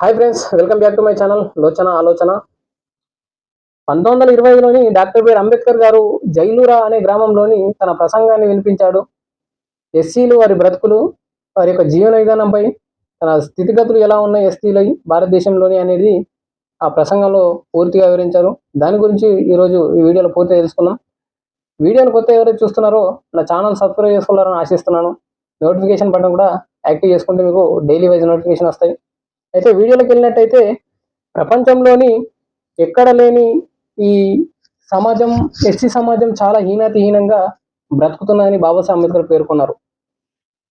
Hi friends welcome back to my channel లోచన ఆలోచన పంతొమ్మిది వందల ఇరవై ఐదులోని డాక్టర్ బిఆర్ అంబేద్కర్ గారు జైలూరా అనే గ్రామంలోని తన ప్రసంగాన్ని వినిపించాడు. ఎస్సీలు వారి బ్రతుకులు వారి యొక్క జీవన విధానంపై తన స్థితిగతులు ఎలా ఉన్నాయి ఎస్సీలై భారతదేశంలోని అనేది ఆ ప్రసంగంలో పూర్తిగా వివరించారు. దాని గురించి ఈరోజు ఈ వీడియోలో పూర్తిగా తెలుసుకుందాం. వీడియోని కొత్త ఎవరైతే చూస్తున్నారో నా ఛానల్ సబ్స్క్రైబ్ చేసుకున్నారని ఆశిస్తున్నాను. నోటిఫికేషన్ బటన్ కూడా యాక్టివ్ చేసుకుంటే మీకు డైలీ వైజ్ నోటిఫికేషన్ వస్తాయి. అయితే వీడియోలోకి వెళ్ళినట్టయితే ప్రపంచంలోని ఎక్కడ లేని ఈ సమాజం ఎస్సీ సమాజం చాలా హీనాతిహీనంగా బ్రతుకుతుందని బాబాసాహెబ్ అంబేద్కర్ పేర్కొన్నారు.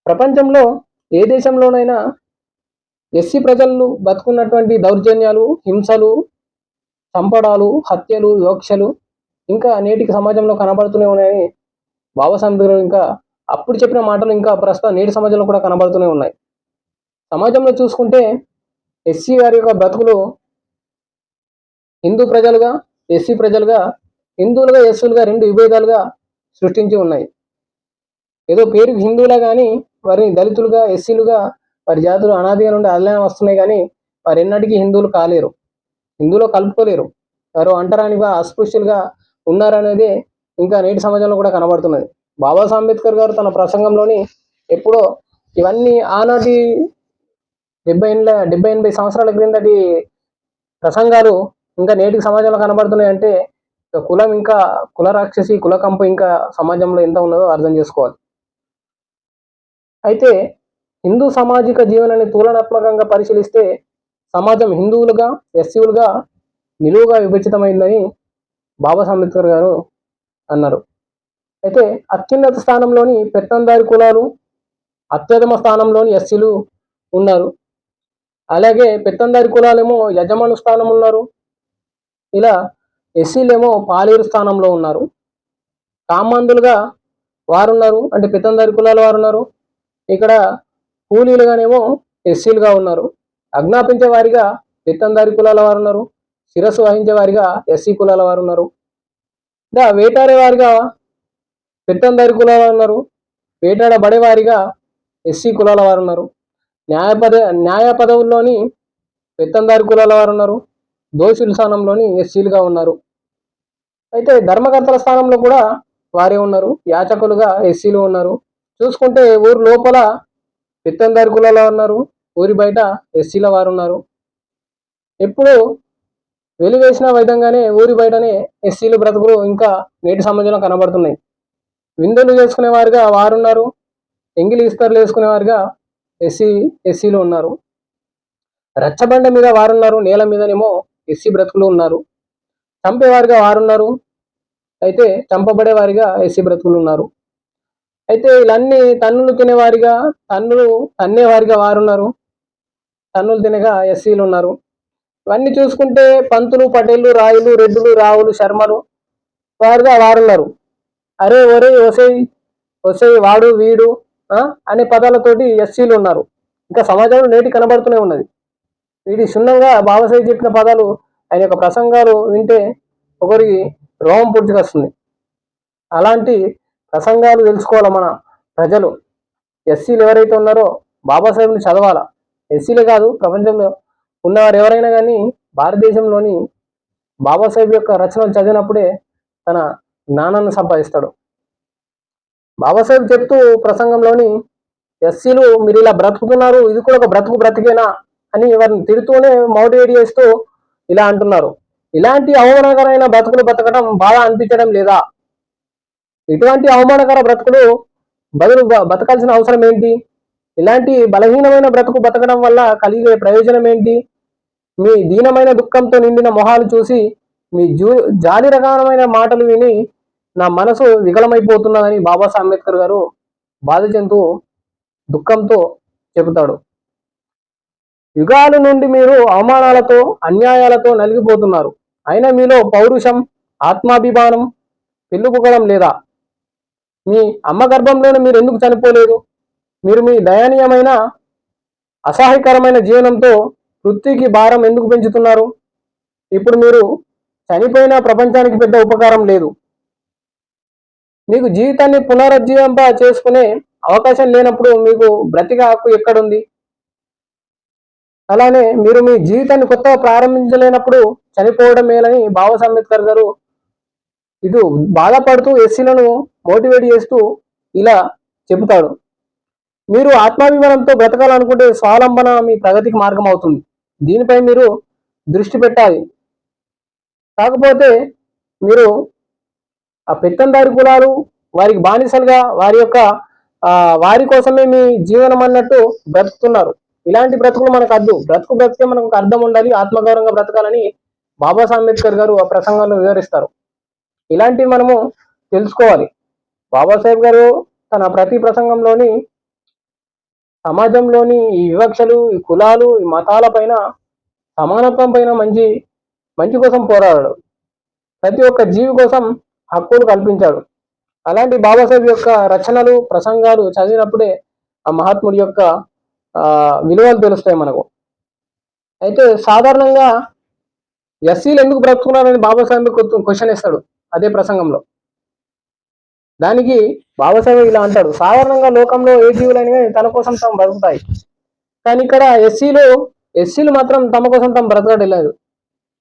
ప్రపంచంలో ఏ దేశంలోనైనా ఎస్సీ ప్రజలు బతుకున్నటువంటి దౌర్జన్యాలు హింసలు చంపడాలు హత్యలు వివక్షలు ఇంకా నేటికి సమాజంలో కనబడుతూనే ఉన్నాయని బాబాసాహెబ్ ఇంకా అప్పుడు చెప్పిన మాటలు ఇంకా ప్రస్తుతం నేటి సమాజంలో కూడా కనబడుతూనే ఉన్నాయి. సమాజంలో చూసుకుంటే ఎస్సీ వారి యొక్క బ్రతుకులు హిందూ ప్రజలుగా ఎస్సీ ప్రజలుగా హిందువులుగా ఎస్సులుగా రెండు విభేదాలుగా సృష్టించి ఉన్నాయి. ఏదో పేరు హిందువులా కానీ వారిని దళితులుగా ఎస్సీలుగా వారి జాతులు అనాదిగా నుండి అల్లనే వస్తున్నాయి కానీ వారు ఎన్నటికీ హిందువులు కాలేరు. హిందువులో కలుపుకోలేరు. వారు అంటరానిగా అస్పృశ్యులుగా ఉన్నారనేది ఇంకా నేటి సమాజంలో కూడా కనబడుతున్నది. బాబాసాహెబ్ అంబేద్కర్ గారు తన ప్రసంగంలోని ఎప్పుడో ఇవన్నీ ఆనాటి డెబ్బై ఎనిమిది డెబ్బై ఎనభై సంవత్సరాల క్రిందటి ప్రసంగాలు ఇంకా నేటికి సమాజంలో కనబడుతున్నాయి అంటే కులం ఇంకా కుల రాక్షసి కుల కంపు ఇంకా సమాజంలో ఎంత ఉన్నదో అర్థం చేసుకోవాలి. అయితే హిందూ సామాజిక జీవనాన్ని తూలనాత్మకంగా పరిశీలిస్తే సమాజం హిందువులుగా ఎస్సీలుగా నిలువుగా విభజితమైందని బాబా అంబేద్కర్ గారు అన్నారు. అయితే అత్యున్నత స్థానంలోని పెత్తందారి కులాలు అత్యుత్తమ స్థానంలోని ఎస్సీలు ఉన్నారు. అలాగే పెత్తందారి కులాలేమో యజమాను స్థానం ఉన్నారు. ఇలా ఎస్సీలేమో పాలేరు స్థానంలో ఉన్నారు. కామాంధులుగా వారున్నారు. అంటే పెత్తందారి కులాల వారు ఉన్నారు ఇక్కడ కూలీలుగానేమో ఎస్సీలుగా ఉన్నారు. అజ్ఞాపించే వారిగా పెత్తందారి కులాల వారు ఉన్నారు శిరస్సు వహించే వారిగా ఎస్సీ కులాల వారు ఉన్నారు ఇంకా వేటాడే వారిగా పెత్తందారి కులాల ఉన్నారు వేటాడబడే వారిగా ఎస్సీ కులాల వారు ఉన్నారు న్యాయ పద న్యాయ పదవుల్లోని పెత్తందారి కులాల వారు ఉన్నారు దోషుల స్థానంలోని ఎస్సీలుగా ఉన్నారు. అయితే ధర్మకర్తల స్థానంలో కూడా వారే ఉన్నారు. యాచకులుగా ఎస్సీలు ఉన్నారు. చూసుకుంటే ఊరు లోపల పెత్తందారి కులాల ఉన్నారు ఊరి బయట ఎస్సీల వారు ఉన్నారు ఎప్పుడు వెలివేసిన విధంగానే ఊరి బయటనే ఎస్సీలు బ్రతుకులు ఇంకా నేటి సమాజంలో కనబడుతున్నాయి. విందులు చేసుకునే వారుగా వారున్నారు. ఎంగిలి ఇస్తర్లు వేసుకునేవారుగా ఎస్సీ ఎస్సీలు ఉన్నారు. రచ్చబండ మీద వారున్నారు నేల మీదనేమో ఎస్సీ బ్రతుకులు ఉన్నారు. చంపేవారిగా వారున్నారు అయితే చంపబడే వారిగా ఎస్సీ బ్రతుకులు ఉన్నారు. అయితే వీళ్ళన్నీ తన్నులు తినేవారిగా తన్నులు తన్నేవారిగా వారున్నారు. తన్నులు తినగా ఎస్సీలు ఉన్నారు. ఇవన్నీ చూసుకుంటే పంతులు పటేళ్ళు రాయులు రెడ్డులు రావులు శర్మలు వారుగా వారున్నారు. అరే ఒరే ఒసై ఒసై వాడు వీడు అనే పదాలతోటి ఎస్సీలు ఉన్నారు. ఇంకా సమాజంలో నేటి కనబడుతూనే ఉన్నది. వీటి క్షుణ్ణంగా బాబాసాహెబ్ చెప్పిన పదాలు ఆయన యొక్క ప్రసంగాలు వింటే ఒకరికి రోమం పుట్టుకొస్తుంది అలాంటి ప్రసంగాలు తెలుసుకోవాలి మన ప్రజలు? ఎస్సీలు ఎవరైతే ఉన్నారో బాబాసాహెబ్ని చదవాలా? ఎస్సీలే కాదు ప్రపంచంలో ఉన్నవారు ఎవరైనా కానీ భారతదేశంలోని బాబాసాహెబ్ యొక్క రచనలు చదివినప్పుడే తన జ్ఞానాన్ని సంపాదిస్తాడు. బాబాసాహెబ్ చెప్తూ ప్రసంగంలోని ఎస్సీలు మీరు ఇలా బ్రతుకుతున్నారు ఇది కూడా ఒక బ్రతుకు బ్రతికేనా అని వారిని తిడుతూనే మోటివేట్ చేస్తూ ఇలా అంటున్నారు. ఇలాంటి అవమానకరమైన బ్రతుకులు బ్రతకడం బాగా అనిపించడం లేదా? ఇటువంటి అవమానకర బ్రతుకులు బదులు బతకాల్సిన అవసరం ఏంటి? ఇలాంటి బలహీనమైన బ్రతుకు బతకడం వల్ల కలిగే ప్రయోజనం ఏంటి? మీ దీనమైన దుఃఖంతో నిండిన మొహాలు చూసి మీ జూ జాలి రకమైన మాటలు విని నా మనసు వికలమైపోతున్నదని బాబాసాహెబ్ అంబేద్కర్ గారు బాధ చెందుతూ దుఃఖంతో చెబుతాడు. యుగాల నుండి మీరు అవమానాలతో అన్యాయాలతో నలిగిపోతున్నారు. అయినా మీలో పౌరుషం ఆత్మాభిమానం పెళ్ళుపుకోవడం లేదా? మీ అమ్మ గర్భంలోనే మీరు ఎందుకు చనిపోలేదు? మీరు మీ దయనీయమైన అసహాయకరమైన జీవనంతో వృత్తికి భారం ఎందుకు పెంచుతున్నారు? ఇప్పుడు మీరు చనిపోయిన ప్రపంచానికి పెద్ద ఉపకారం లేదు. మీకు జీవితాన్ని పునరుజ్జీవింప చేసుకునే అవకాశం లేనప్పుడు మీకు బ్రతిక హక్కు ఎక్కడుంది? అలానే మీరు మీ జీవితాన్ని కొత్తగా ప్రారంభించలేనప్పుడు చనిపోవడం మేలని బాబా అంబేద్కర్ గారు ఇటు బాధపడుతూ ఎస్సీలను మోటివేట్ చేస్తూ ఇలా చెబుతాడు. మీరు ఆత్మాభిమానంతో బ్రతకాలనుకుంటే స్వావలంబన మీ ప్రగతికి మార్గం అవుతుంది దీనిపై మీరు దృష్టి పెట్టాలి. కాకపోతే మీరు ఆ పెత్తందారి కులాలు వారికి బానిసలుగా వారి యొక్క వారి కోసమే మీ జీవనం అన్నట్టు బ్రతుకుతున్నారు. ఇలాంటి బ్రతుకులు మనకు అద్దు. బ్రతుకు బ్రతికే మనకు అర్థం ఉండాలి ఆత్మగౌరవంగా బ్రతకాలని బాబాసాహెబ్ అంబేద్కర్ గారు ఆ ప్రసంగంలో వివరిస్తారు. ఇలాంటివి మనము తెలుసుకోవాలి. బాబాసాహెబ్ గారు తన ప్రతి ప్రసంగంలోని సమాజంలోని ఈ వివక్షలు ఈ కులాలు ఈ మతాల పైన సమానత్వం పైన మంచి మంచి కోసం పోరాడాడు. ప్రతి ఒక్క జీవి కోసం హక్కును కల్పించాడు. అలాంటి బాబాసాహెబ్ యొక్క రచనలు ప్రసంగాలు చదివినప్పుడే ఆ మహాత్ముడి యొక్క విలువలు తెలుస్తాయి మనకు. అయితే సాధారణంగా ఎస్సీలు ఎందుకు బ్రతుకున్నారని బాబాసాహెబ్ క్వశ్చన్ ఇస్తాడు అదే ప్రసంగంలో. దానికి బాబాసాహెబ్ ఇలా అంటాడు సాధారణంగా లోకంలో ఏ జీవులైనా తన కోసం తాము బ్రతుకుతాయి. కానీ ఇక్కడ ఎస్సీలు ఎస్సీలు మాత్రం తమ కోసం తాము బ్రతకడం లేదు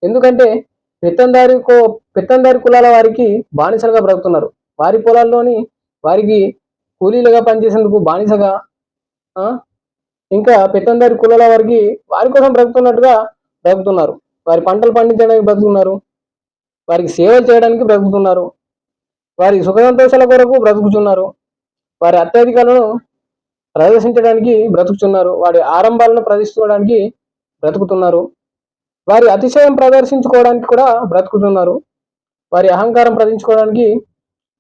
ఎందుకంటే పెత్తందారి కో పెత్తందారి కులాల వారికి బానిసలుగా బ్రతుకుతున్నారు. వారి పొలాల్లోని వారికి కూలీలుగా పనిచేసేందుకు బానిసగా ఇంకా పెత్తందారి కులాల వారికి వారి కోసం బ్రతుకుతున్నట్టుగా బ్రతుకుతున్నారు. వారి పంటలు పండించడానికి బ్రతుకుతున్నారు. వారికి సేవలు చేయడానికి బ్రతుకుతున్నారు. వారి సుఖ సంతోషాల కొరకు బ్రతుకుతున్నారు. వారి అత్యధికాలను ప్రదర్శించడానికి బ్రతుకుతున్నారు. వారి ఆరంభాలను ప్రదర్శించుకోవడానికి బ్రతుకుతున్నారు. వారి అతిశయం ప్రదర్శించుకోవడానికి కూడా బ్రతుకుతున్నారు. వారి అహంకారం ప్రదర్శించుకోవడానికి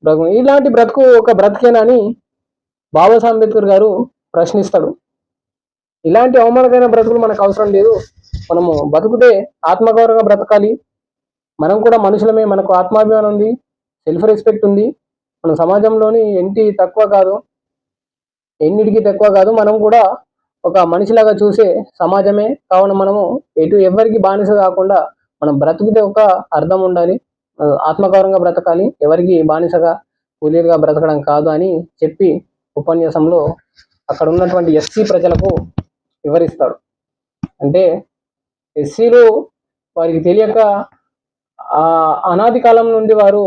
బ్రతుకు ఇలాంటి బ్రతుకు ఒక బ్రతికేనని బాబాసాహెబ్ అంబేద్కర్ గారు ప్రశ్నిస్తాడు. ఇలాంటి అవమానకరమైన బ్రతుకులు మనకు అవసరం లేదు. మనము బతుకుతే ఆత్మగౌరవంగా బ్రతకాలి. మనం కూడా మనుషులమే మనకు ఆత్మాభిమానం ఉంది సెల్ఫ్ రెస్పెక్ట్ ఉంది. మన సమాజంలోని ఎంటి తక్కువ కాదు ఎన్నిటికి తక్కువ కాదు. మనం కూడా ఒక మనిషిలాగా చూసే సమాజమే కావున మనము ఎటు ఎవరికి బానిస కాకుండా మనం బ్రతికితే ఒక అర్థం ఉండాలి. ఆత్మగౌరవంగా బ్రతకాలి. ఎవరికి బానిసగా కూలీలుగా బ్రతకడం కాదు అని చెప్పి ఉపన్యాసంలో అక్కడ ఉన్నటువంటి ఎస్సీ ప్రజలకు వివరిస్తాడు అంటే ఎస్సీలు వారికి తెలియక అనాది కాలం నుండి వారు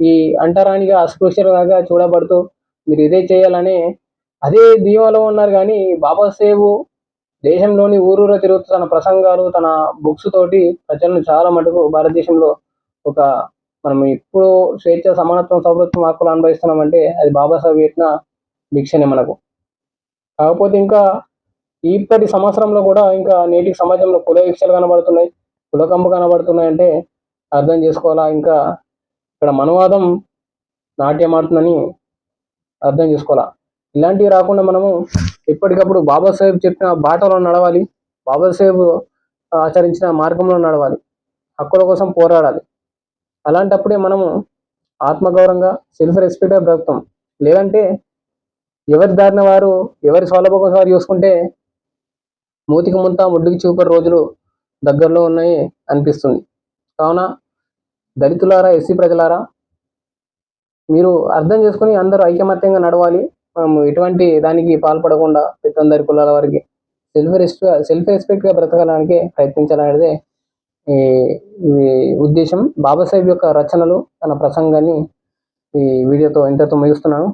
ఈ అంటరానిగా అస్పృశ్యంగా చూడబడుతూ మీరు ఇదే చేయాలనే అదే దీవాలో ఉన్నారు కానీ బాబాసేవు దేశంలోని ఊరూర తిరుగుతూ తన ప్రసంగాలు తన బుక్స్ తోటి ప్రజలను చాలా మటుకు భారతదేశంలో ఒక మనం ఇప్పుడు స్వేచ్ఛ సమానత్వం సౌభత్వం హక్కులు అనుభవిస్తున్నామంటే అది బాబాసాహెబ్ పెట్టిన భిక్షనే మనకు. కాకపోతే ఇంకా ఇప్పటి సంవత్సరంలో కూడా ఇంకా నేటి సమాజంలో కుల వీక్షలు కనబడుతున్నాయి. కులకంపు కనబడుతున్నాయి అంటే అర్థం చేసుకోవాలా? ఇంకా ఇక్కడ మనవాదం నాట్యమాడుతుందని అర్థం చేసుకోవాలా? ఇలాంటివి రాకుండా మనము ఎప్పటికప్పుడు బాబాసాహెబ్ చెప్పిన బాటలో నడవాలి బాబాసాహెబ్ ఆచరించిన మార్గంలో నడవాలి హక్కుల కోసం పోరాడాలి. అలాంటప్పుడే మనము ఆత్మగౌరవంగా సెల్ఫ్ రెస్పెక్ట్గా బ్రతుకుతాం. లేదంటే ఎవరి దారిన వారు ఎవరి సౌలభ్యం వారు చూసుకుంటే మూతికి ముంత ముడ్డుకి చూపే రోజులు దగ్గరలో ఉన్నాయి అనిపిస్తుంది. కావున దళితులారా ఎస్సీ ప్రజలారా మీరు అర్థం చేసుకుని అందరూ ఐకమత్యంగా నడవాలి. మనం ఎటువంటి దానికి పాల్పడకుండా పెద్దందరి కులాల వారికి సెల్ఫ్ రెస్పెక్ట్ సెల్ఫ్ రెస్పెక్ట్గా బ్రతకడానికి ప్రయత్నించాలనేదే ఈ ఉద్దేశం. బాబాసాహెబ్ యొక్క రచనలు తన ప్రసంగాన్ని ఈ వీడియోతో ఇంతతో ముగిస్తున్నాను.